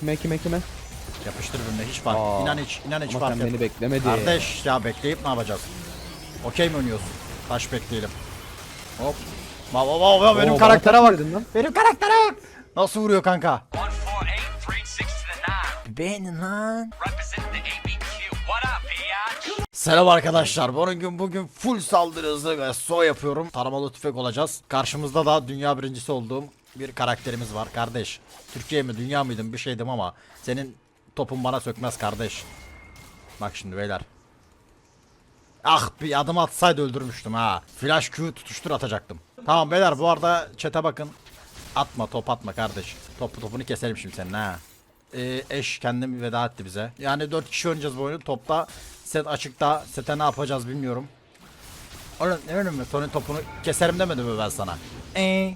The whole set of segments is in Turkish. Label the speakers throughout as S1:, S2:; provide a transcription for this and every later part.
S1: Kime kime kime?
S2: Yapıştır önüne hiç fark.
S1: Aa,
S2: inan hiç, inan hiç
S1: Ama
S2: fark
S1: sen
S2: et.
S1: beni beklemedin.
S2: Kardeş ya bekleyip ne yapacağız? Okey mi oynuyorsun? Taş bekleyelim. Hop. Baba baba baba benim
S1: Oo,
S2: karaktere bak.
S1: lan.
S2: Benim karaktere bak. Nasıl vuruyor kanka?
S3: 148, 36 to the 9.
S2: Beğenin lan. Selam arkadaşlar. Bugün bugün full saldırı hızı ve so yapıyorum. Taramalı tüfek olacağız. Karşımızda da dünya birincisi olduğum bir karakterimiz var kardeş. Türkiye mi dünya mıydım bir şeydim ama senin topun bana sökmez kardeş. Bak şimdi beyler. Ah bir adım atsaydı öldürmüştüm ha. Flash Q tutuştur atacaktım. Tamam beyler bu arada çete bakın. Atma top atma kardeş. Topu topunu keselim şimdi senin ha. Ee, eş kendim veda etti bize. Yani 4 kişi oynayacağız bu oyunu. Topta set açıkta. Sete ne yapacağız bilmiyorum. Oğlum ne önüm Tony topunu keserim demedim mi ben sana? Ee?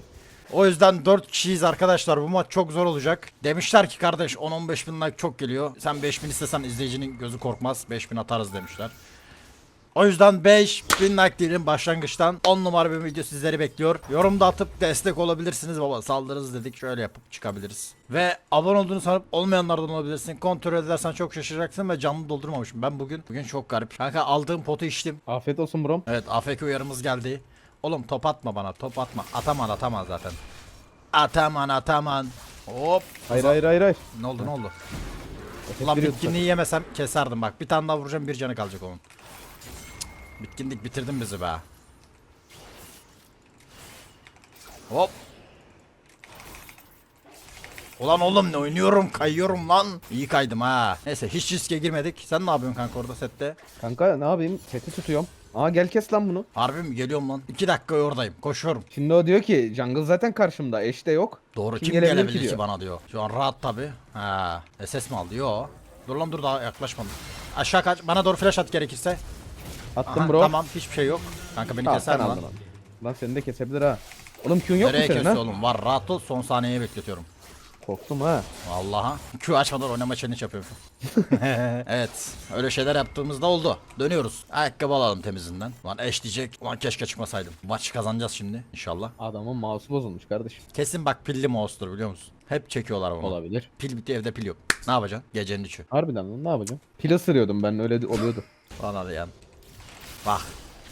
S2: O yüzden 4 kişiyiz arkadaşlar. Bu maç çok zor olacak. Demişler ki kardeş 10-15 bin like çok geliyor. Sen 5 bin istesen izleyicinin gözü korkmaz. 5 bin atarız demişler. O yüzden 5000 like diyelim başlangıçtan 10 numara bir video sizleri bekliyor. Yorumda atıp destek olabilirsiniz baba saldırırız dedik şöyle yapıp çıkabiliriz. Ve abone olduğunu sanıp olmayanlardan olabilirsin. Kontrol edersen çok şaşıracaksın ve canlı doldurmamışım. Ben bugün bugün çok garip. Kanka aldığım potu içtim.
S1: Afiyet olsun brom.
S2: Evet AFK uyarımız geldi. Oğlum top atma bana top atma. Ataman ataman zaten. Ataman ataman. Hop.
S1: Hayır hayır hayır hayır.
S2: Ne oldu ne oldu? Ulan bitkinliği yemesem keserdim bak. Bir tane daha vuracağım bir canı kalacak onun. Cık, Bitkinlik bitirdin bizi be. Hop. Ulan oğlum ne oynuyorum kayıyorum lan. İyi kaydım ha. Neyse hiç riske girmedik. Sen ne yapıyorsun kanka orada sette?
S1: Kanka ne yapayım? Seti tutuyorum. Aa gel kes lan bunu.
S2: Harbi mi geliyorum lan? 2 dakika oradayım. Koşuyorum.
S1: Şimdi o diyor ki jungle zaten karşımda. Eş de yok.
S2: Doğru
S1: Kim
S2: kim,
S1: gelebilir
S2: gelebilir
S1: ki diyor.
S2: bana diyor. Şu an rahat tabi. Ha, SS mi aldı? Yo. Dur lan dur daha yaklaşmadım. Aşağı kaç. Bana doğru flash at gerekirse.
S1: Attım
S2: Aha,
S1: bro.
S2: Tamam hiçbir şey yok. Kanka beni
S1: Tamam,
S2: keser lan?
S1: Lan seni de kesebilir ha. Oğlum Q'un yok mu
S2: Nereye
S1: senin
S2: kesiyor
S1: ha?
S2: oğlum? Var rahat ol son saniyeye bekletiyorum.
S1: Korktum ha.
S2: Vallahi. Q açmadan oynama challenge yapıyorum. evet. Öyle şeyler yaptığımızda oldu. Dönüyoruz. Ayakkabı alalım temizinden. Lan eş diyecek. Ulan keşke çıkmasaydım. Maç kazanacağız şimdi inşallah.
S1: Adamın mouse'u bozulmuş kardeşim.
S2: Kesin bak pilli mouse'dur biliyor musun? Hep çekiyorlar bunu.
S1: Olabilir.
S2: Pil bitti evde pil yok. Ne yapacaksın? Gecenin üçü.
S1: Harbiden lan ne yapacağım? Pil ısırıyordum ben öyle de- oluyordu.
S2: Bana da yan. Bak.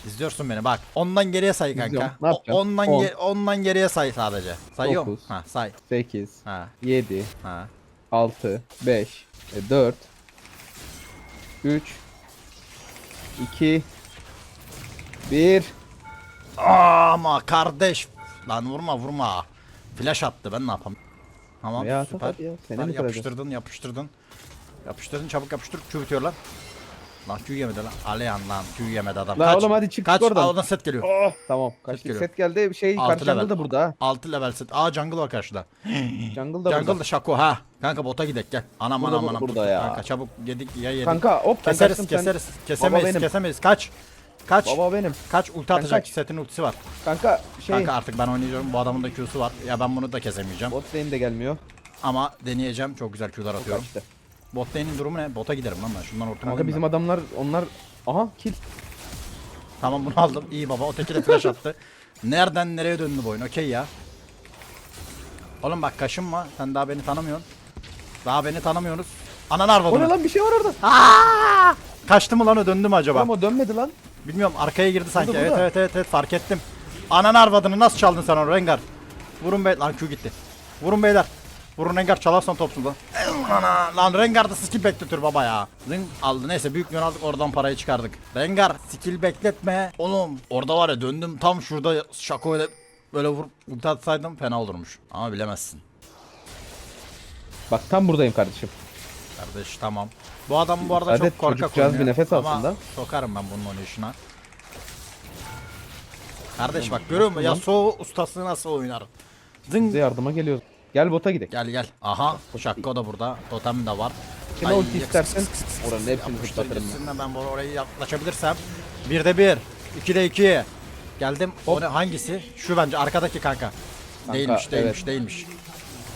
S2: İzliyorsun beni bak. Ondan geriye say kanka.
S1: İzliyorum. Ne
S2: O-
S1: yapacağım?
S2: ondan,
S1: On.
S2: ge- ondan geriye say sadece. Sayıyorum.
S1: Dokuz.
S2: Ha say.
S1: 8,
S2: Ha
S1: 7,
S2: ha.
S1: 6, 5, 4, 3, 2, 1.
S2: Ama kardeş. Lan vurma vurma. Flash attı ben ne yapayım? Tamam
S1: Ya,
S2: süper.
S1: hadi ya, seni mi kıracağız?
S2: yapıştırdın yapıştırdın. Yapıştırdın çabuk yapıştır. Bitiyor lan. Q yemedi lan. Aliyan lan Q yemedi adam.
S1: Lan
S2: Kaç.
S1: oğlum hadi çık
S2: Kaç.
S1: oradan.
S2: Aa, oradan set geliyor.
S1: Oh, tamam. Kaç
S2: geliyor.
S1: set geldi. Bir şey
S2: Altı
S1: karşı jungle
S2: level.
S1: da burada ha.
S2: 6 level set. Aa jungle var karşıda.
S1: Jungle da
S2: jungle
S1: burada.
S2: da şako ha. Kanka bota gidek gel. Anam
S1: Burada,
S2: anam
S1: burada,
S2: anam.
S1: burada ya.
S2: Kanka çabuk yedik ya yedik.
S1: Kanka hop ben
S2: keseriz
S1: kaçtım, sen-
S2: keseriz. Kesemeyiz
S1: benim.
S2: kesemeyiz. Kaç. Kaç.
S1: Baba benim.
S2: Kaç ulti atacak.
S1: kaç.
S2: Setin ultisi var.
S1: Kanka şey
S2: Kanka artık ben oynayacağım. Bu adamın da Q'su var. Ya ben bunu da kesemeyeceğim.
S1: bot lane de gelmiyor.
S2: Ama deneyeceğim. Çok güzel Q'lar atıyorum.
S1: Kaçtı.
S2: Bot lane'in durumu ne? Bota giderim lan ben. Şundan ortama
S1: Kanka
S2: alayım
S1: bizim
S2: ben.
S1: adamlar onlar aha kill.
S2: Tamam bunu aldım. İyi baba. O teki de flash attı. Nereden nereye döndü bu oyun? Okey ya. Oğlum bak kaşınma. Sen daha beni tanımıyorsun. Daha beni tanımıyorsunuz. Ananı
S1: O ne
S2: arvadını.
S1: lan bir şey var orada.
S2: Aa! Kaçtı mı lan o döndü mü acaba?
S1: Oğlum o dönmedi lan.
S2: Bilmiyorum arkaya girdi sanki.
S1: Burada,
S2: evet
S1: burada.
S2: evet evet evet fark ettim. Ananı arvadını nasıl çaldın sen onu Rengar? Vurun bey lan Q gitti. Vurun beyler. Vurun Rengar çalarsan topsun lan. Lan Rengar da skill bekletir baba ya. Zing aldı neyse büyük yön aldık oradan parayı çıkardık. Rengar skill bekletme. Oğlum orada var ya döndüm tam şurada şako ile böyle vurup ulti atsaydım fena olurmuş. Ama bilemezsin.
S1: Bak tam buradayım kardeşim.
S2: Kardeş tamam. Bu adam bu arada
S1: Adet
S2: çok korkak oynuyor.
S1: bir nefes
S2: Ama
S1: alsın da.
S2: sokarım ben bunun oynayışına. Kardeş bak görüyor musun? Yasuo ustası nasıl oynar? Zing.
S1: Bize yardıma geliyoruz. Gel bota gidelim.
S2: Gel gel. Aha. Şakko da burada. Totem de var.
S1: Kime ulti istersen oranın hepsini zıplatırım ben.
S2: ben oraya yaklaşabilirsem. Bir de bir. iki de iki. Geldim. O ne, hangisi? Şu bence arkadaki kanka. değilmiş değilmiş
S1: evet.
S2: değilmiş.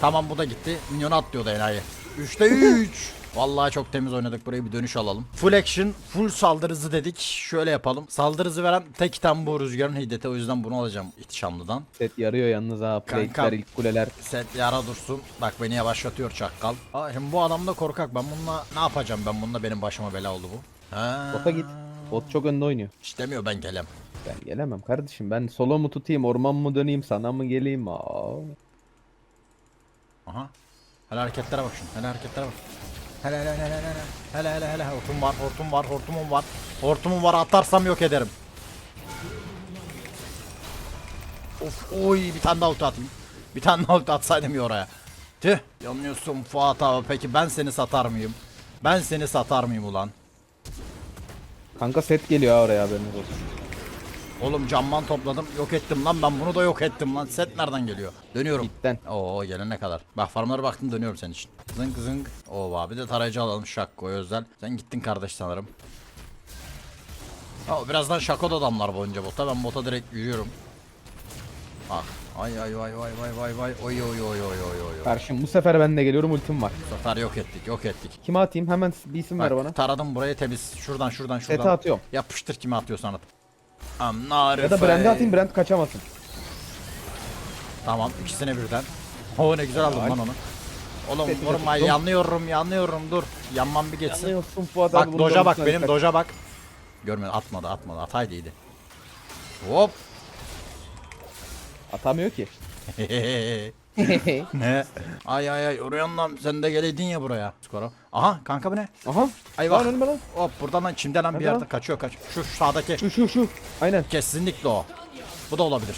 S2: Tamam bu da gitti. Minyonu atlıyordu enayi. Üçte üç. Vallahi çok temiz oynadık burayı bir dönüş alalım. Full action, full saldırı hızı dedik. Şöyle yapalım. Saldırı hızı veren tek item bu rüzgarın hiddeti. O yüzden bunu alacağım ihtişamlıdan.
S1: Set yarıyor yalnız ha. Plate'ler, ilk kuleler.
S2: Set yara dursun. Bak beni yavaşlatıyor çakkal. Aa, şimdi bu adam da korkak. Ben bununla ne yapacağım ben bununla benim başıma bela oldu bu. Ha.
S1: Bota git. Bot çok önde oynuyor.
S2: İstemiyor ben gelem.
S1: Ben gelemem kardeşim. Ben solo mu tutayım, orman mı döneyim, sana mı geleyim? Aa.
S2: Aha. Hele hareketlere bak şunu. Hele hareketlere bak. Hele hele hele hele hele. Hele hele. Hortum var, hortum var, hortumum var. Hortumum var atarsam yok ederim. Of oy bir tane daha ulti atayım. Bir tane daha ulti atsaydım ya oraya. Tüh. Yanıyorsun Fuat abi. Peki ben seni satar mıyım? Ben seni satar mıyım ulan?
S1: Kanka set geliyor oraya haberiniz olsun.
S2: Oğlum camman topladım. Yok ettim lan ben bunu da yok ettim lan. Set nereden geliyor? Dönüyorum.
S1: Bitten.
S2: Oo gelene kadar. Bak farmlara baktım dönüyorum senin için. Zınk zınk. Oo abi de tarayıcı alalım Şakko özel. Sen gittin kardeş sanırım. Aa, birazdan Şako da damlar boyunca bota. Ben bota direkt yürüyorum. Bak. Ay ay vay vay vay vay vay. Oy oy oy oy oy oy.
S1: Karşım bu sefer ben de geliyorum ultim var.
S2: Bu sefer yok ettik yok ettik.
S1: Kime atayım? Hemen bir isim ver bana.
S2: Bak taradım burayı temiz. Şuradan şuradan şuradan.
S1: Sete atıyorum.
S2: Yapıştır kime atıyorsan at. Amnarife.
S1: Ya da Brand'e atayım Brand kaçamasın.
S2: Tamam ikisine birden. Oo ne güzel aldım lan onu. Oğlum
S1: Seti
S2: vurma
S1: tuttum.
S2: yanıyorum yanıyorum dur. Yanmam bir geçsin.
S1: Yanıyorsun Fuat
S2: Bak
S1: abi. bunu
S2: doja bak benim doja bak. Görmedi atmadı atmadı ataydı iyiydi. Hop.
S1: Atamıyor ki.
S2: ne? Ay ay ay Orion lan sen de geleydin ya buraya. Skoro. Aha kanka bu ne?
S1: Aha.
S2: Ay
S1: Lan
S2: bak.
S1: önüme lan.
S2: Hop buradan lan çimden lan bir yerde
S1: lan?
S2: kaçıyor kaç. Şu sağdaki.
S1: Şu şu şu. Aynen.
S2: Kesinlikle o. Bu da olabilir.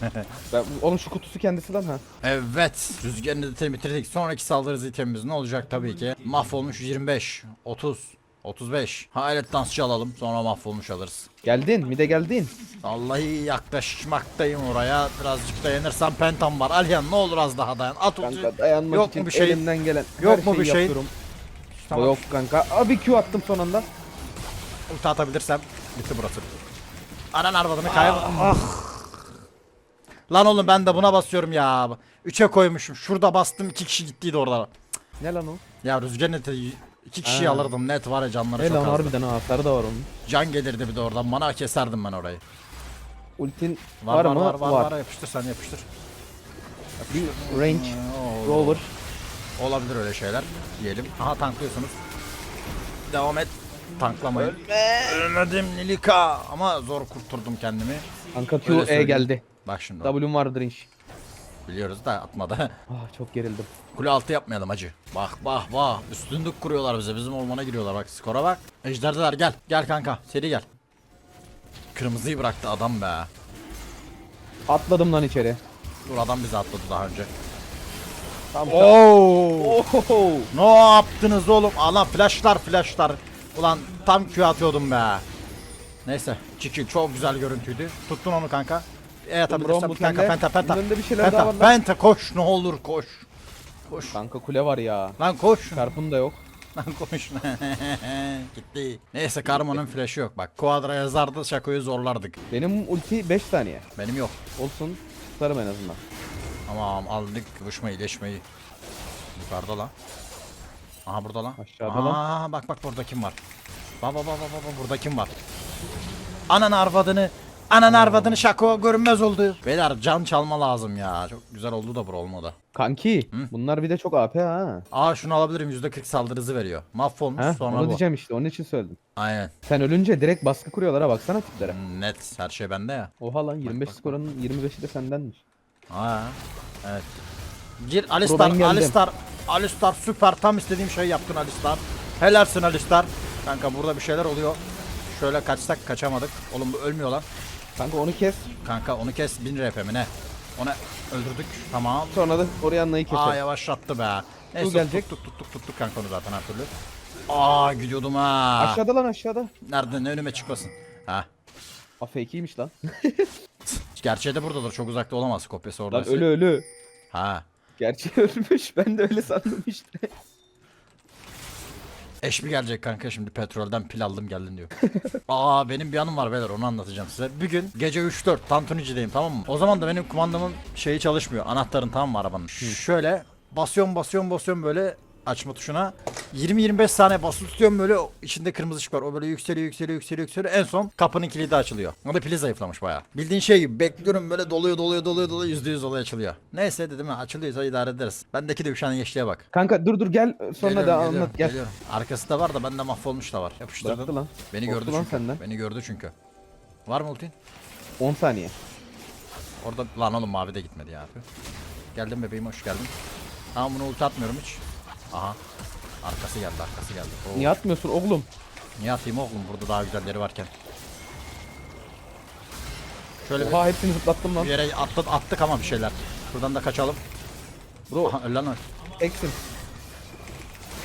S1: Ben, oğlum şu kutusu kendisi lan ha.
S2: Evet. Rüzgarın editini bitirdik. Sonraki saldırı itemimiz ne olacak tabii ki. Mahvolmuş 25, 30, 35. Hayalet dansçı alalım. Sonra mahvolmuş alırız.
S1: Geldin. Mide geldin.
S2: Vallahi yaklaşmaktayım oraya. Birazcık dayanırsam pentam var. Alyan ne olur az daha dayan. At ulti.
S1: Kanka dayanmak
S2: Yok
S1: için
S2: mu bir şey?
S1: elimden gelen
S2: Yok
S1: her
S2: mu
S1: şeyi
S2: bir şey?
S1: yapıyorum.
S2: Tamam.
S1: Yok kanka. Abi Q attım son anda.
S2: Ulti atabilirsem bitti burası. Anan arvadını kayb... Ah. Lan oğlum ben de buna basıyorum ya. 3'e koymuşum. Şurada bastım iki kişi gittiydi orada.
S1: Ne lan o?
S2: Ya rüzgar neti iki kişi
S1: Ha.
S2: alırdım net var ya canları
S1: Ne
S2: çok
S1: lan
S2: azdı.
S1: harbiden ha hasarı da var onun.
S2: Can gelirdi bir de oradan bana keserdim ben orayı.
S1: Ultin
S2: Var
S1: var,
S2: var
S1: mı?
S2: var var, var, yapıştır sen yapıştır.
S1: Bir range,
S2: Oo,
S1: rover.
S2: Olabilir öyle şeyler diyelim. Aha tanklıyorsunuz. Devam et. Tanklamayın. Ölmedim Nilika ama zor kurturdum kendimi.
S1: Kanka Q
S2: Öyle
S1: E
S2: söyleyeyim.
S1: geldi.
S2: Bak şimdi.
S1: W'm vardır inş.
S2: Biliyoruz da atmadı.
S1: Ah çok gerildim.
S2: Kule altı yapmayalım hacı. Bak bak bak. Üstünlük kuruyorlar bize. Bizim ormana giriyorlar bak. Skora bak. Ejderdeler gel. Gel kanka. Seri gel. Kırmızıyı bıraktı adam be.
S1: Atladım lan içeri.
S2: Dur adam bizi atladı daha önce.
S1: Tam
S2: Oo!
S1: Oho.
S2: Ne yaptınız oğlum? Allah flashlar flashlar. Ulan tam Q atıyordum be. Neyse. Çiki çok güzel görüntüydü. Tuttun onu kanka. E atabilirsen
S1: Rombo
S2: kanka penta penta.
S1: Önünde bir şeyler daha
S2: Penta
S1: var lan.
S2: penta koş ne olur koş. Koş.
S1: Kanka kule var ya.
S2: Lan koş.
S1: Çarpım da yok.
S2: Lan koş. Gitti. Neyse Karma'nın flash'ı yok bak. Quadra yazardı şakoyu zorlardık.
S1: Benim ulti 5 saniye.
S2: Benim yok.
S1: Olsun. Tutarım en azından.
S2: Tamam aldık kıvışmayı iyileşmeyi. Yukarıda lan. Aha burada lan.
S1: Aşağıda
S2: Aa,
S1: lan.
S2: bak bak burada kim var? Baba baba baba burada kim var? Anan arvadını Anan arvadını şako görünmez oldu. Beyler can çalma lazım ya. Çok güzel oldu da bro olmadı.
S1: Kanki bunlar bir de çok AP ha.
S2: Aa şunu alabilirim %40 saldırı hızı veriyor. Mahvolmuş
S1: Ha,
S2: sonra
S1: onu
S2: bu.
S1: diyeceğim işte onun için söyledim.
S2: Aynen.
S1: Sen ölünce direkt baskı kuruyorlar ha baksana tiplere.
S2: Net her şey bende ya.
S1: Oha lan 25
S2: bak, bak.
S1: skorunun 25'i de sendenmiş.
S2: Aa, evet. Gir Alistar. Alistar, Alistar süper tam istediğim şeyi yaptın Alistar. Helalsin Alistar. Kanka burada bir şeyler oluyor. Şöyle kaçsak kaçamadık. Oğlum bu ölmüyor lan.
S1: Kanka onu kes.
S2: Kanka onu kes 1000 RP mi ne? Onu öldürdük. Tamam.
S1: Sonra da Orianna'yı keselim.
S2: Aa yavaşlattı be. Neyse
S1: gelecek.
S2: tuttuk tuttuk tuttuk kanka onu zaten her türlü. Aa gidiyordum ha.
S1: Aşağıda lan aşağıda.
S2: Nerede ne önüme çıkmasın. Ha.
S1: A fake'iymiş lan.
S2: Gerçeği de buradadır. Çok uzakta olamaz kopyası orada.
S1: lan ölü ölü.
S2: Ha.
S1: Gerçi ölmüş. Ben de öyle sandım işte.
S2: Eş mi gelecek kanka şimdi petrolden pil aldım geldin diyor. Aa benim bir anım var beyler onu anlatacağım size. Bir gün gece 3-4 Tantunicideyim tamam mı? O zaman da benim kumandamın şeyi çalışmıyor. Anahtarın tamam mı arabanın? Şöyle basıyorum basıyorum basıyorum böyle açma tuşuna. 20-25 saniye basılı tutuyorum böyle içinde kırmızı ışık var. O böyle yükseliyor yükseliyor yükseliyor yükseliyor. En son kapının kilidi açılıyor. O da pili zayıflamış bayağı. Bildiğin şey gibi bekliyorum böyle doluyor doluyor doluyor doluyor %100 olay açılıyor. Neyse dedim ha açılıyorsa idare ederiz. Bendeki de üşengeçliğe bak.
S1: Kanka dur dur gel sonra da anlat gel.
S2: geliyorum. Arkası da var da bende mahvolmuş da var. Yapıştırdım.
S1: Bıraktı lan.
S2: Beni
S1: Korktu
S2: gördü
S1: lan
S2: çünkü.
S1: senden.
S2: Beni gördü çünkü. Var mı ultin?
S1: 10 saniye.
S2: Orada lan oğlum mavi de gitmedi ya. Geldim bebeğim hoş geldin. Tamam bunu ulti atmıyorum hiç. Aha. Arkası geldi arkası geldi. Oo.
S1: Niye atmıyorsun oğlum?
S2: Niye atayım oğlum burada daha güzelleri varken. Şöyle
S1: Oha hepsini zıplattım lan.
S2: bir yere attık, attık ama bir şeyler. Buradan da kaçalım.
S1: Bro
S2: Aha öl lan öl.
S1: eksin.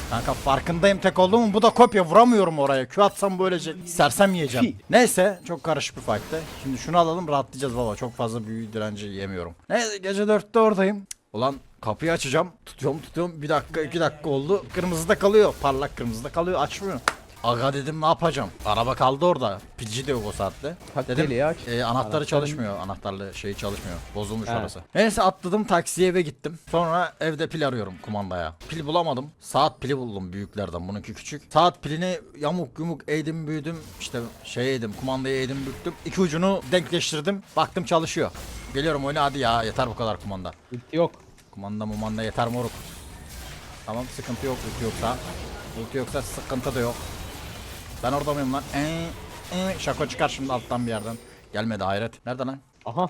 S2: Kanka farkındayım tek olduğumu bu da kopya vuramıyorum oraya. Q atsam böylece sersem yiyeceğim.
S1: Fi.
S2: Neyse çok karışık bir fight'tı. Şimdi şunu alalım rahatlayacağız baba. Çok fazla büyü direnci yemiyorum. Neyse gece 4'te oradayım. Ulan kapıyı açacağım. Tutuyorum tutuyorum. Bir dakika iki dakika oldu. Kırmızıda kalıyor. Parlak kırmızıda kalıyor. Açmıyor. Aga dedim ne yapacağım? Araba kaldı orada. Pilci de yok o saatte. Dedim
S1: aç.
S2: e, anahtarı
S1: Anahtarın-
S2: çalışmıyor. Anahtarlı şey çalışmıyor. Bozulmuş
S1: He.
S2: orası. Neyse atladım taksiye eve gittim. Sonra evde pil arıyorum kumandaya. Pil bulamadım. Saat pili buldum büyüklerden. Bununki küçük. Saat pilini yamuk yumuk eğdim büyüdüm. İşte şey eğdim kumandayı eğdim büktüm. İki ucunu denkleştirdim. Baktım çalışıyor. Geliyorum oyna hadi ya yeter bu kadar kumanda.
S1: Ulti yok.
S2: Kumanda mumanda yeter moruk. Tamam sıkıntı yok ulti yoksa. Ulti yoksa sıkıntı da yok. Ben orada mıyım lan? Ee, ee, şako çıkar şimdi alttan bir yerden. Gelmedi hayret. Nerede lan?
S1: Aha.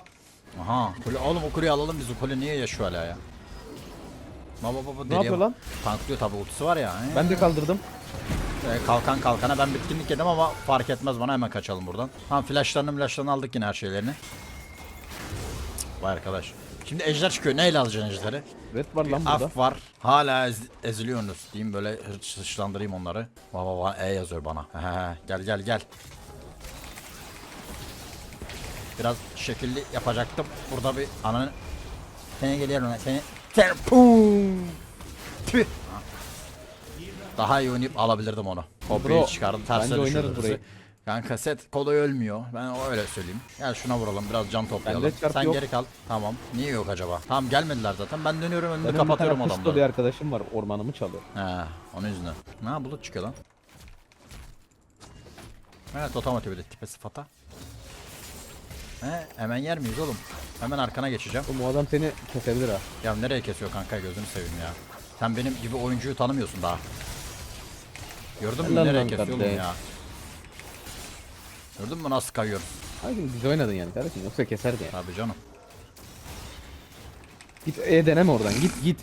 S2: Aha. Kule, oğlum o kuleyi alalım biz o kule niye yaşıyor hala ya? Baba baba
S1: Ne yapıyor lan?
S2: Tanklıyor tabi ultisi var ya. Ee,
S1: Ben de kaldırdım.
S2: e, kalkan kalkana ben bitkinlik yedim ama fark etmez bana hemen kaçalım buradan. Tamam flashlarını flashlarını aldık yine her şeylerini. Vay arkadaş. Şimdi ejder çıkıyor. Neyle alacaksın ejderi?
S1: Red var lan burada.
S2: Af var. Hala ez, eziliyorsunuz diyeyim böyle hırç hırçlandırayım onları. Baba baba E yazıyor bana. He, gel gel gel. Biraz şekilli yapacaktım. Burada bir ananı seni geliyorum lan seni. Seni pum. Tüh. Ha. Daha iyi oynayıp alabilirdim onu. Kopyayı çıkardım
S1: bence
S2: tersine
S1: oynarız
S2: düşürdü.
S1: burayı.
S2: Kanka set kolay ölmüyor. Ben öyle söyleyeyim. Gel şuna vuralım biraz can toplayalım.
S1: Bende çarp
S2: Sen
S1: yok.
S2: geri kal. Tamam. Niye yok acaba? Tamam gelmediler zaten. Ben dönüyorum önünü
S1: Benim
S2: kapatıyorum
S1: bir tane Kusto bir
S2: adamları.
S1: arkadaşım var ormanımı çalıyor.
S2: He, onun yüzünden. Ne bulut çıkıyor lan. Evet otomatik bir de tipe sıfata. He, hemen yer miyiz oğlum? Hemen arkana geçeceğim.
S1: Oğlum o adam seni kesebilir ha.
S2: Ya nereye kesiyor kanka gözünü seveyim ya. Sen benim gibi oyuncuyu tanımıyorsun daha. Gördün mü
S1: Helal
S2: nereye
S1: lan
S2: kesiyor oğlum
S1: kardeş.
S2: ya. Gördün mü nasıl kayıyorum?
S1: Ay şimdi güzel oynadın yani kardeşim yoksa keserdi yani.
S2: Tabii canım.
S1: Git E deneme oradan git git.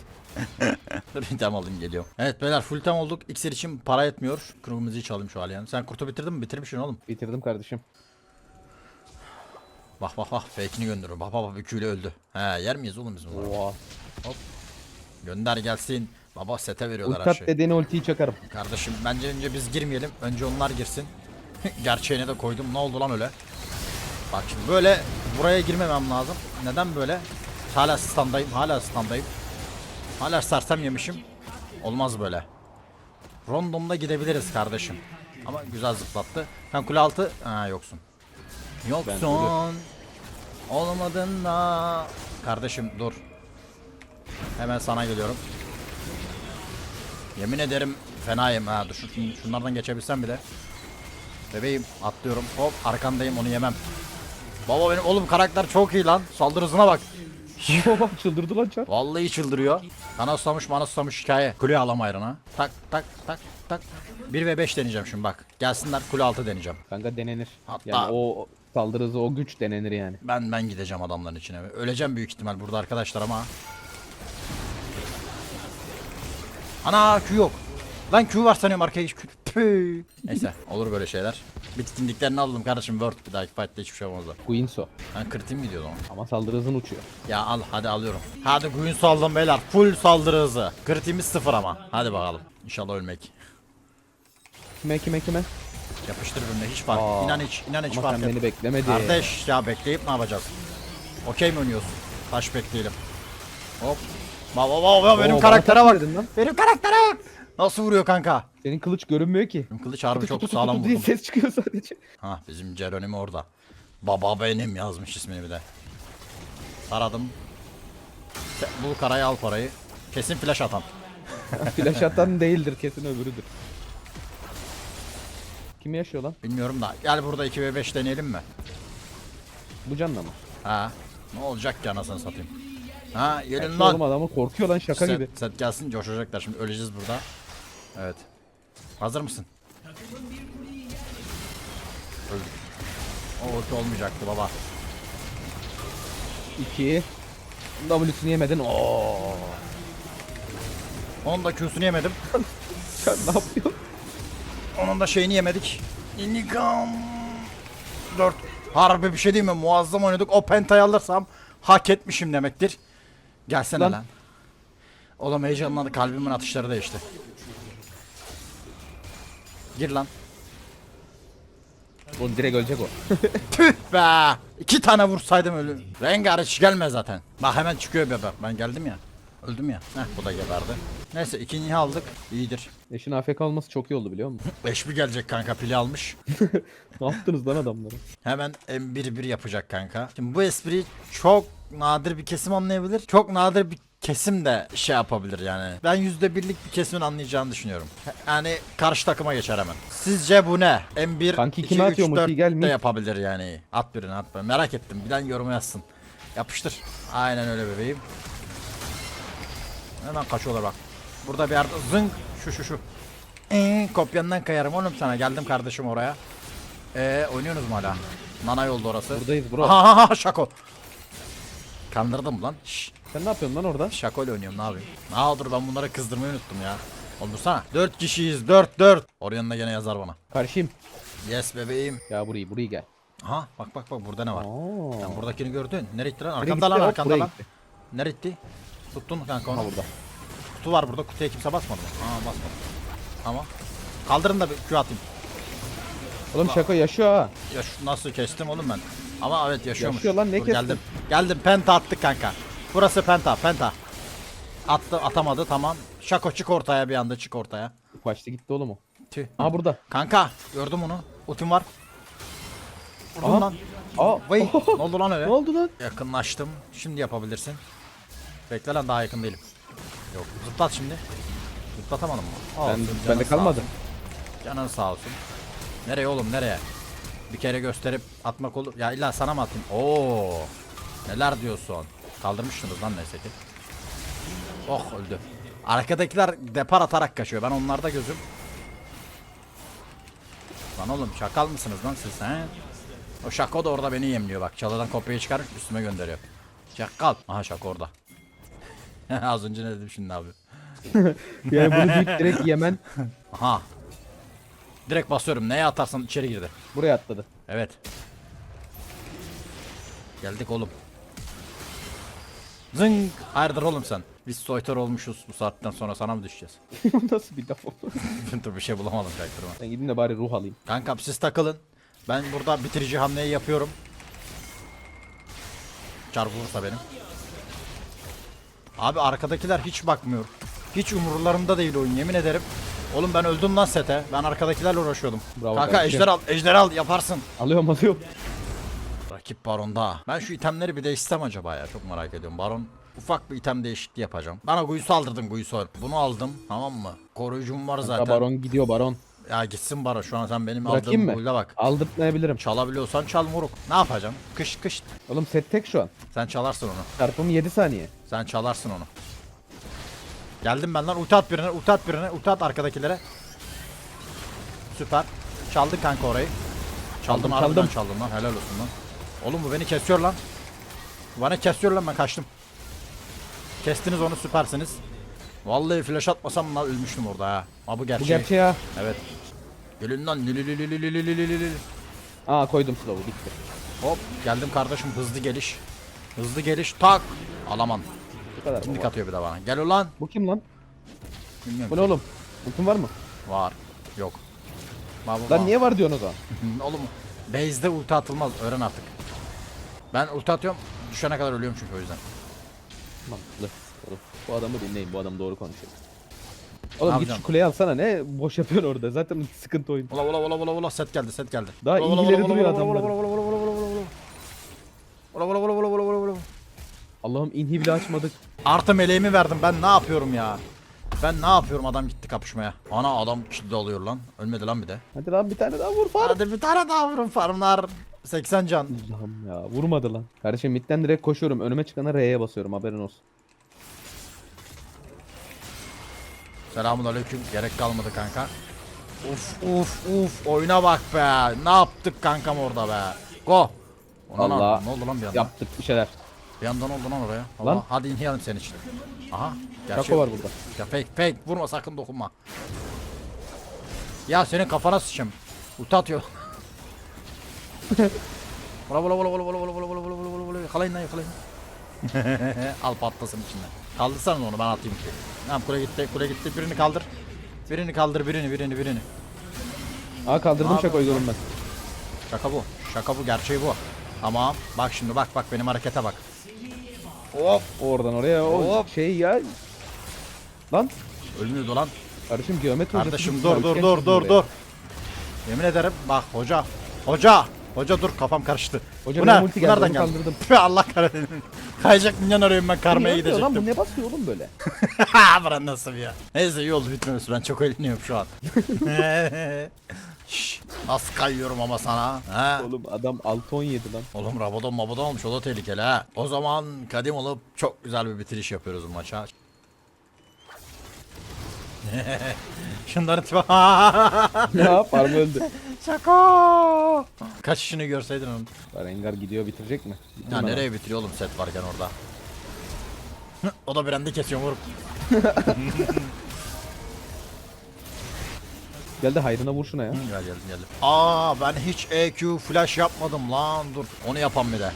S2: Dur item alayım geliyorum. Evet beyler full time olduk. İksir için para etmiyor. Kırmızıyı çalayım şu an yani. Sen kurtu bitirdin mi? Bitirmişsin oğlum.
S1: Bitirdim kardeşim.
S2: Bak bak bak fake'ini gönderiyor. Bak bak bak büküyle öldü. He yer miyiz oğlum biz bunları?
S1: Oha.
S2: Gönder gelsin. Baba sete veriyorlar
S1: Ulti
S2: her şeyi.
S1: dediğine ultiyi çakarım.
S2: Kardeşim bence önce biz girmeyelim. Önce onlar girsin. Gerçeğine de koydum. Ne oldu lan öyle? Bak şimdi böyle buraya girmemem lazım. Neden böyle? Hala standayım. Hala standayım. Hala sersem yemişim. Olmaz böyle. Rondomda gidebiliriz kardeşim. Ama güzel zıplattı. Sen kule altı. Ha yoksun. Yoksun. Olmadın da. Kardeşim dur. Hemen sana geliyorum. Yemin ederim fenayım ha. Dur şu- şunlardan geçebilsem bile. Bebeğim atlıyorum. Hop arkandayım onu yemem. Baba benim oğlum karakter çok iyi lan. Saldırı hızına bak.
S1: Baba çıldırdı lan çar.
S2: Vallahi çıldırıyor. Bana susamış bana susamış hikaye. Kule alam ayrına. Tak tak tak tak. 1 ve 5 deneyeceğim şimdi bak. Gelsinler kule altı deneyeceğim.
S1: Kanka denenir.
S2: Hatta-
S1: Yani o saldırı hızı o güç denenir yani.
S2: Ben ben gideceğim adamların içine. Öleceğim büyük ihtimal burada arkadaşlar ama. Ana Q yok. Lan Q var sanıyorum arkaya hiç Q. Neyse olur böyle şeyler. Bitkinliklerini aldım kardeşim Word bir dahaki fight'ta hiçbir şey olmaz da.
S1: Queenso.
S2: Ben kritim mi diyordum?
S1: Ama saldırı hızın uçuyor.
S2: Ya al hadi alıyorum. Hadi Queen saldım beyler. Full saldırı hızı. Kritimiz sıfır ama. Hadi bakalım. İnşallah ölmek.
S1: Kime kime kime?
S2: Yapıştır birbirine hiç fark.
S1: Aa,
S2: inan hiç inan hiç
S1: Ama
S2: fark
S1: sen
S2: et.
S1: beni beklemedin.
S2: Kardeş ya bekleyip ne yapacağız? Okey mi oynuyorsun? Taş bekleyelim. Hop. Baba baba benim
S1: Oo,
S2: karaktere bak.
S1: lan.
S2: Benim karaktere bak. Nasıl vuruyor kanka?
S1: Senin kılıç görünmüyor ki.
S2: Benim kılıç harbi çok sağlam vurdum.
S1: ses çıkıyor sadece.
S2: Ha bizim Ceren'im orada. Baba benim yazmış ismini bir de. Taradım. Se- Bul karayı al parayı. Kesin flash atan.
S1: Flash atan değildir kesin öbürüdür. Kim yaşıyor lan?
S2: Bilmiyorum da. Gel burada 2v5 deneyelim mi?
S1: Bu canla mı?
S2: Ha. Ne olacak ki anasını satayım. Ha gelin
S1: oğlum
S2: lan.
S1: adamı korkuyor lan şaka
S2: set,
S1: gibi.
S2: set gelsin coşacaklar şimdi öleceğiz burada. Evet. Hazır mısın? Öldük. O ulti olmayacaktı baba.
S1: 2 W'sunu yemedin. Oo.
S2: Onun da Q'sunu yemedim.
S1: Sen ne yapıyorsun?
S2: Onun da şeyini yemedik. İntikam. 4. Harbi bir şey değil mi? Muazzam oynadık. O pentayı alırsam hak etmişim demektir. Gelsene lan.
S1: Lan.
S2: Oğlum heyecanlandı. Kalbimin atışları değişti. Gir lan.
S1: Oğlum direkt ölecek o.
S2: Tüh be. İki tane vursaydım ölü. Rengar hiç gelme zaten. Bak hemen çıkıyor bebe. Ben geldim ya. Öldüm ya. Heh bu da geberdi. Neyse ikinciyi aldık. İyidir.
S1: Eşin AFK olması çok iyi oldu biliyor musun?
S2: Beş bir gelecek kanka pili almış.
S1: ne yaptınız lan adamları?
S2: Hemen M1-1 yapacak kanka. Şimdi bu espriyi çok nadir bir kesim anlayabilir. Çok nadir bir kesim de şey yapabilir yani. Ben yüzde birlik bir kesimin anlayacağını düşünüyorum. Yani karşı takıma geçer hemen. Sizce bu ne? M1,
S1: Kanki
S2: 2,
S1: kime
S2: 3,
S1: atıyor
S2: 4
S1: multiyi? Gel
S2: de yapabilir yani. At birini at birini. Merak ettim. Bilen yorum yazsın. Yapıştır. Aynen öyle bebeğim. Hemen kaçıyorlar bak. Burada bir yerde zınk şu şu şu. Ee, kopyandan kayarım oğlum sana. Geldim kardeşim oraya. Ee, oynuyorsunuz mu hala? Nana yolda orası.
S1: Buradayız bro.
S2: Aha, aha, aha, şako. Kandırdım lan. Şş,
S1: Sen ne yapıyorsun lan orada?
S2: şako ile oynuyorum ne yapayım? Aa dur ben bunları kızdırmayı unuttum ya. Oğlum dursana. 4 kişiyiz 4 4. Oryanın da gene yazar bana.
S1: Karşıyım.
S2: Yes bebeğim.
S1: Ya burayı burayı gel.
S2: Aha bak bak bak burada ne var?
S1: Oo.
S2: Sen buradakini gördün. Nereye gitti lan?
S1: Gitti,
S2: lan
S1: buraya
S2: lan. Nereye gitti? Tuttun kanka onu.
S1: Ha burada.
S2: Kutu var burada. Kutuya kimse basmadı mı? Aa basmadı. Tamam. Kaldırın da bir Q atayım.
S1: Oğlum şaka yaşıyor ha.
S2: Ya şu nasıl kestim oğlum ben? Ama evet yaşıyormuş.
S1: Yaşıyor lan, ne
S2: Dur,
S1: kestin?
S2: Geldim. Geldim penta attık kanka. Burası penta penta. Attı atamadı tamam. Şako çık ortaya bir anda çık ortaya.
S1: Kaçtı gitti oğlum o.
S2: Tüh.
S1: Aha burada.
S2: Kanka gördüm onu. Ultim var. Vurdum
S1: Aha.
S2: lan.
S1: Aa.
S2: Vay ne oldu lan öyle?
S1: ne oldu lan?
S2: Yakınlaştım. Şimdi yapabilirsin. Bekle lan daha yakın değilim. Yok zıplat şimdi. Zıplatamadım mı?
S1: Ben,
S2: Olsun, canın
S1: bende kalmadı.
S2: olsun. Canın sağ olsun. Nereye oğlum nereye? Bir kere gösterip atmak olur. Ya illa sana mı atayım? Oo. Neler diyorsun? Kaldırmışsınız lan neyse ki. Oh öldü. Arkadakiler depar atarak kaçıyor. Ben onlarda gözüm. Lan oğlum şakal mısınız lan siz he? O şako da orada beni yemliyor bak. Çalıdan kopyayı çıkarıp üstüme gönderiyor. Şakal. Aha şako orada. Az önce ne dedim şimdi abi?
S1: Yani bunu deyip direkt yemen
S2: Aha. Direkt basıyorum. Neye atarsan içeri girdi.
S1: buraya atladı.
S2: Evet. Geldik oğlum. Zınk. Hayırdır oğlum sen? Biz soytar olmuşuz bu saatten sonra sana mı düşeceğiz?
S1: Nasıl bir laf o?
S2: Dur bir şey bulamadım çaktırma.
S1: Ben gideyim de bari ruh alayım.
S2: Kankam siz takılın. Ben burada bitirici hamleyi yapıyorum. Çarpı vursa benim. Abi arkadakiler hiç bakmıyor. Hiç umurlarında değil oyun yemin ederim. Oğlum ben öldüm lan sete. Ben arkadakilerle uğraşıyordum.
S1: Bravo
S2: Kanka
S1: kardeşim.
S2: ejder al, ejder al yaparsın.
S1: Alıyorum alıyorum.
S2: Rakip baronda. Ben şu itemleri bir değişsem acaba ya çok merak ediyorum. Baron ufak bir item değişikliği yapacağım. Bana Guyus'u aldırdın Guyus'u. Bunu aldım tamam mı? Koruyucum var zaten.
S1: Baron gidiyor baron.
S2: Ya gitsin Baron şu an sen benim
S1: Bırakayım
S2: aldığım
S1: mı?
S2: Guyus'a bak.
S1: Aldırtmayabilirim.
S2: Çalabiliyorsan çal moruk. Ne yapacağım? Kış kış.
S1: Oğlum set tek şu an.
S2: Sen çalarsın onu.
S1: Çarpım 7 saniye.
S2: Sen çalarsın onu. Geldim ben lan ulti at birine ulti at birine ulti at arkadakilere. Süper. Çaldın kanka orayı. Çaldım
S1: Çaldım,
S2: harbiden
S1: çaldım
S2: lan helal olsun lan. Oğlum bu beni kesiyor lan. Bana kesiyor lan ben kaçtım. Kestiniz onu süpersiniz. Vallahi flash atmasam lan ölmüştüm orada ha. Ama bu gerçek.
S1: Bu
S2: gerçek
S1: ya.
S2: Evet. Gelin lan.
S1: Aa koydum slow'u bitti.
S2: Hop geldim kardeşim hızlı geliş. Hızlı geliş tak. Alaman.
S1: Bu kadar
S2: Kimlik atıyor bir de bana. Gel ulan.
S1: Bu kim lan?
S2: Bilmiyorum.
S1: Bu ne oğlum? Ultun var mı?
S2: Var. Yok.
S1: Lan niye var diyorsun o zaman?
S2: oğlum base'de ulti atılmaz öğren artık. Ben ulti atıyorum. Düşene kadar ölüyorum çünkü o yüzden.
S1: Mantıklı. Oğlum, bu adamı dinleyin. Bu adam doğru konuşuyor. Oğlum
S2: Ne
S1: git
S2: yapacağım?
S1: şu kuleyi alsana. Ne boş yapıyorsun orada? Zaten sıkıntı oyun.
S2: Ula ula ula ula ula set geldi set geldi.
S1: Daha
S2: Ula ula
S1: iyileri
S2: ula
S1: duruyor
S2: ula ula
S1: adamların.
S2: ula ula ula ula ula ula. Ula ula ula ula ula ula ula.
S1: Allah'ım inhi bile açmadık.
S2: Artı meleğimi verdim ben ne yapıyorum ya? Ben ne yapıyorum adam gitti kapışmaya. Ana adam kilidi alıyor lan. Ölmedi lan bir de.
S1: Hadi lan bir tane daha vur farm.
S2: Hadi bir tane daha vurun farmlar. 80 can.
S1: Allah'ım ya vurmadı lan. Kardeşim midden direkt koşuyorum. Önüme çıkana R'ye basıyorum haberin olsun.
S2: Selamun aleyküm. Gerek kalmadı kanka. Uf uf uf. Oyuna bak be. Ne yaptık kankam orada be. Go. Ona
S1: Allah.
S2: Ne, oldu lan bir anda?
S1: Yaptık bir şeyler.
S2: Bir yandan oldu lan oraya.
S1: Lan.
S2: Allah, Hadi inleyelim senin için. Aha. Gerçek.
S1: Şako var burada.
S2: Ya fake fake. Vurma sakın dokunma. Ya senin kafana sıçayım. Ulti atıyor. Vula vula vula vula vula vula vula vula vula vula vula vula yakalayın lan yakalayın. Al patlasın içinden. Kaldırsana onu ben atayım ki. Tamam kule gitti kule gitti birini kaldır. Birini kaldır birini birini birini.
S1: Aa kaldırdım
S2: Abi.
S1: şakoyu görünmez.
S2: Şaka bu. Şaka bu gerçeği bu. Tamam. Bak şimdi bak bak benim harekete bak. Hop.
S1: Oradan oraya o
S2: Hop.
S1: şey ya. Lan
S2: Ölmüyordu lan.
S1: kardeşim geometri hocası
S2: Kardeşim dur
S1: üçgen
S2: dur dur dur
S1: buraya.
S2: dur. Yemin ederim bak hoca. Hoca. Hoca dur kafam karıştı.
S1: Hoca
S2: bu
S1: benim
S2: ne?
S1: ulti
S2: Bu
S1: geldi,
S2: nereden geldi? Püh, Allah kahretsin. Kayacak minyon arıyorum ben karmaya
S1: niye yapıyor lan bu
S2: gidecektim.
S1: ne basıyor oğlum böyle?
S2: Ha bana nasıl ya? Neyse iyi oldu bitmemesi ben çok eğleniyorum şu an. Şşş, nasıl kayıyorum ama sana? He?
S1: Oğlum adam 6-17 lan.
S2: Oğlum Rabadon mabadon olmuş o da tehlikeli ha. O zaman kadim olup çok güzel bir bitiriş yapıyoruz bu maça. Şunların tipi.
S1: ya farm öldü.
S2: Şaka. Kaçışını görseydin onun.
S1: Rengar gidiyor bitirecek mi?
S2: Ya
S1: Bitirmeden.
S2: nereye bitiriyor oğlum set varken orada. o da brandi kesiyor vurup.
S1: Geldi hayrına vur şuna ya.
S2: Gel geldim geldim. Aa ben hiç EQ flash yapmadım lan dur. Onu yapan bir de.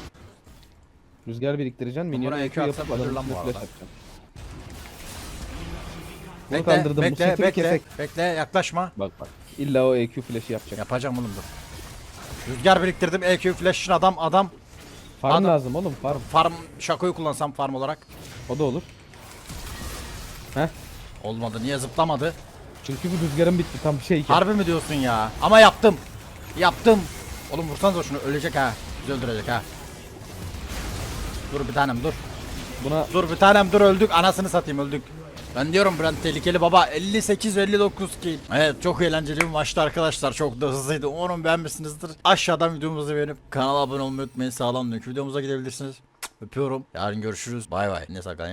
S1: Rüzgar biriktireceksin. Minyonu EQ
S2: EQ
S1: yapıp
S2: atsam ölür
S1: adamın
S2: lan bu
S1: üstüne
S2: arada.
S1: flash atacaksın.
S2: Bekle
S1: kaldırdım. Bu
S2: bekle
S1: setimi
S2: bekle.
S1: kesek.
S2: Bekle yaklaşma.
S1: Bak bak. İlla o EQ flash'ı yapacak.
S2: Yapacağım oğlum dur. Rüzgar biriktirdim EQ flash'ın adam adam.
S1: Farm
S2: Adam-
S1: lazım oğlum farm.
S2: Farm şakoyu kullansam farm olarak.
S1: O da olur. Heh.
S2: Olmadı niye zıplamadı?
S1: Çünkü bu rüzgarın bitti tam bir şeyken.
S2: Harbi mi diyorsun ya? Ama yaptım. Yaptım. Oğlum vursanıza şunu ölecek ha. Bizi öldürecek ha. Dur bir tanem dur.
S1: Buna
S2: Dur bir tanem dur öldük. Anasını satayım öldük. Ben diyorum Brand tehlikeli baba 58-59 kill. Evet çok eğlenceli bir maçtı arkadaşlar. Çok da hızlıydı. Umarım beğenmişsinizdir. Aşağıdan videomuzu beğenip kanala abone olmayı unutmayın. Sağlam videomuza gidebilirsiniz. Öpüyorum. Yarın görüşürüz. Bay bay. Ne saklayın.